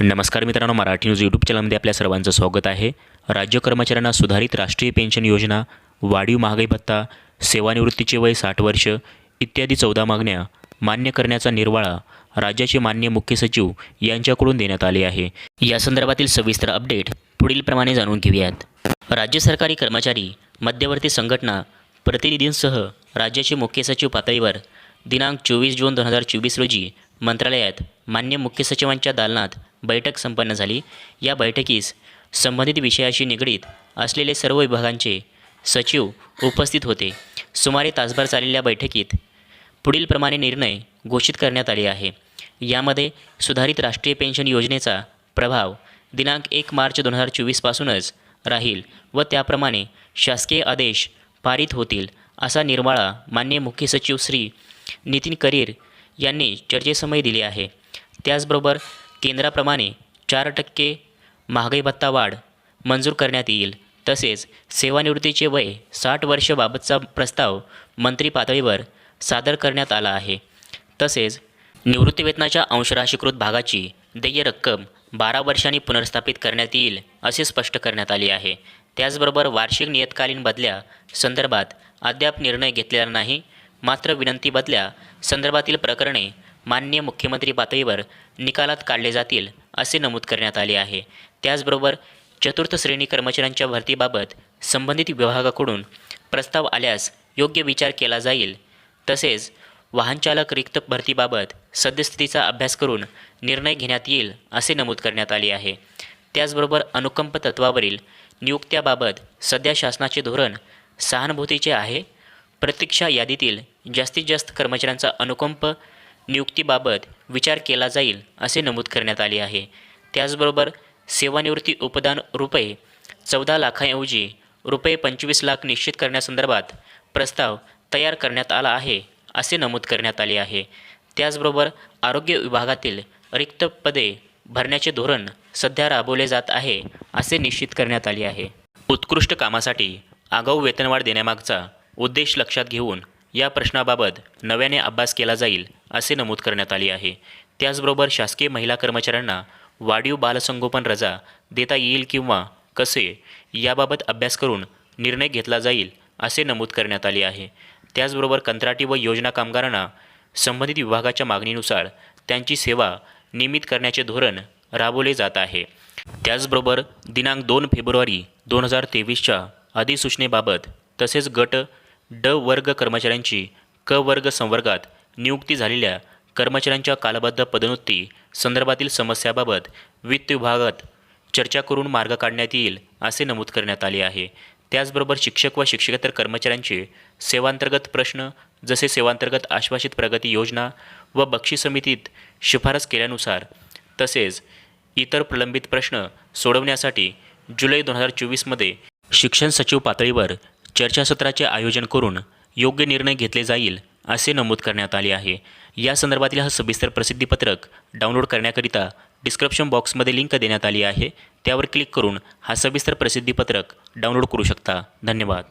नमस्कार मित्रांनो Marathi news YouTube चॅनलमध्ये आपल्या सर्वांचं स्वागत आहे. राज्य कर्मचाऱ्यांना सुधारित राष्ट्रीय पेन्शन योजना वाढीव महागाई भत्ता सेवानिवृत्तीचे वय साठ वर्ष इत्यादी चौदा मागण्या मान्य करण्याचा निर्वाळा राज्याचे मान्य मुख्य सचिव यांच्याकडून देण्यात आले आहे. या संदर्भातील सविस्तर अपडेट पुढीलप्रमाणे जाणून घेऊयात. राज्य सरकारी कर्मचारी मध्यवर्ती संघटना प्रतिनिधींसह राज्याचे मुख्य सचिव पातळीवर दिनांक चोवीस जून दोन हजार चोवीस रोजी मंत्रालयात मान्य मुख्य सचिवांच्या दालनात बैठक संपन्न झाली. या बैठकीस संबंधित विषयाशी निगडीत असलेले सर्व विभागांचे सचिव उपस्थित होते. सुमारे तासभर चाललेल्या बैठकीत पुढीलप्रमाणे निर्णय घोषित करण्यात आले आहे. यामध्ये सुधारित राष्ट्रीय पेन्शन योजनेचा प्रभाव दिनांक एक मार्च दोन हजार चोवीसपासूनच राहील व त्याप्रमाणे शासकीय आदेश पारित होतील असा निर्वाळा मान्य मुख्य सचिव श्री नितीन करीर यांनी चर्चेसमयी दिली आहे. त्याचबरोबर केंद्राप्रमाणे चार टक्के महागाई भत्ता वाढ मंजूर करण्यात येईल. तसेच सेवानिवृत्तीचे वय साठ वर्षबाबतचा प्रस्ताव मंत्री पातळीवर सादर करण्यात आला आहे. तसेच निवृत्तीवेतनाच्या अंशराशीकृत भागाची देय रक्कम बारा वर्षांनी पुनर्स्थापित करण्यात येईल असे स्पष्ट करण्यात आले आहे. त्याचबरोबर वार्षिक नियतकालीन बदल्या संदर्भात अद्याप निर्णय घेतलेला नाही मात्र विनंती बदल्या संदर्भातील प्रकरणे मान्य मुख्यमंत्री पातळीवर निकालात काढले जातील असे नमूद करण्यात आले आहे. त्याचबरोबर चतुर्थ श्रेणी कर्मचाऱ्यांच्या भरतीबाबत संबंधित विभागाकडून प्रस्ताव आल्यास योग्य विचार केला जाईल. तसेच वाहनचालक रिक्त भरतीबाबत सद्यस्थितीचा अभ्यास करून निर्णय घेण्यात येईल असे नमूद करण्यात आले आहे. त्याचबरोबर अनुकंप तत्वावरील नियुक्त्याबाबत सध्या शासनाचे धोरण सहानुभूतीचे आहे. प्रतीक्षा यादीतील जास्तीत जास्त कर्मचाऱ्यांचा अनुकंप नियुक्तीबाबत विचार केला जाईल असे नमूद करण्यात आले आहे. त्याचबरोबर सेवानिवृत्ती उपदान रुपये चौदा लाखाऐवजी रुपये पंचवीस लाख निश्चित करण्यासंदर्भात प्रस्ताव तयार करण्यात आला आहे असे नमूद करण्यात आले आहे. त्याचबरोबर आरोग्य विभागातील रिक्त पदे भरण्याचे धोरण सध्या राबवले जात आहे असे निश्चित करण्यात आले आहे. उत्कृष्ट कामासाठी आगाऊ वेतनवाढ देण्यामागचा उद्देश लक्षात घेऊन या प्रश्नाबाबत नव्याने अभ्यास केला जाईल असे नमूद करण्यात आले आहे. त्याचबरोबर शासकीय महिला कर्मचाऱ्यांना वाढीव बालसंगोपन रजा देता येईल किंवा कसे याबाबत अभ्यास करून निर्णय घेतला जाईल असे नमूद करण्यात आले आहे. त्याचबरोबर कंत्राटी व योजना कामगारांना संबंधित विभागाच्या मागणीनुसार त्यांची सेवा नियमित करण्याचे धोरण राबवले जात आहे. त्याचबरोबर दिनांक दोन फेब्रुवारी दोन हजार तेवीसच्या अधिसूचनेबाबत तसेच गट ड वर्ग कर्मचाऱ्यांची क वर्ग संवर्गात नियुक्ती झालेल्या कर्मचाऱ्यांच्या कालबद्ध पदोन्नती संदर्भातील समस्याबाबत वित्त विभागात चर्चा करून मार्ग काढण्यात येईल असे नमूद करण्यात आले आहे. त्याचबरोबर शिक्षक व शिक्षकेतर कर्मचाऱ्यांचे सेवांतर्गत प्रश्न जसे सेवांतर्गत आश्वासित प्रगती योजना व बक्षीस समितीत शिफारस केल्यानुसार तसेच इतर प्रलंबित प्रश्न सोडवण्यासाठी जुलै दोन हजार चोवीसमध्ये शिक्षण सचिव पातळीवर चर्चासत्राचे आयोजन करून योग्य निर्णय घेतले जाईल असे नमूद करण्यात आले आहे. या संदर्भातील हा सविस्तर प्रसिद्धीपत्रक डाउनलोड करण्याकरिता डिस्क्रिप्शन बॉक्समध्ये लिंक देण्यात आली आहे. त्यावर क्लिक करून हा सविस्तर प्रसिद्धीपत्रक डाउनलोड करू शकता. धन्यवाद.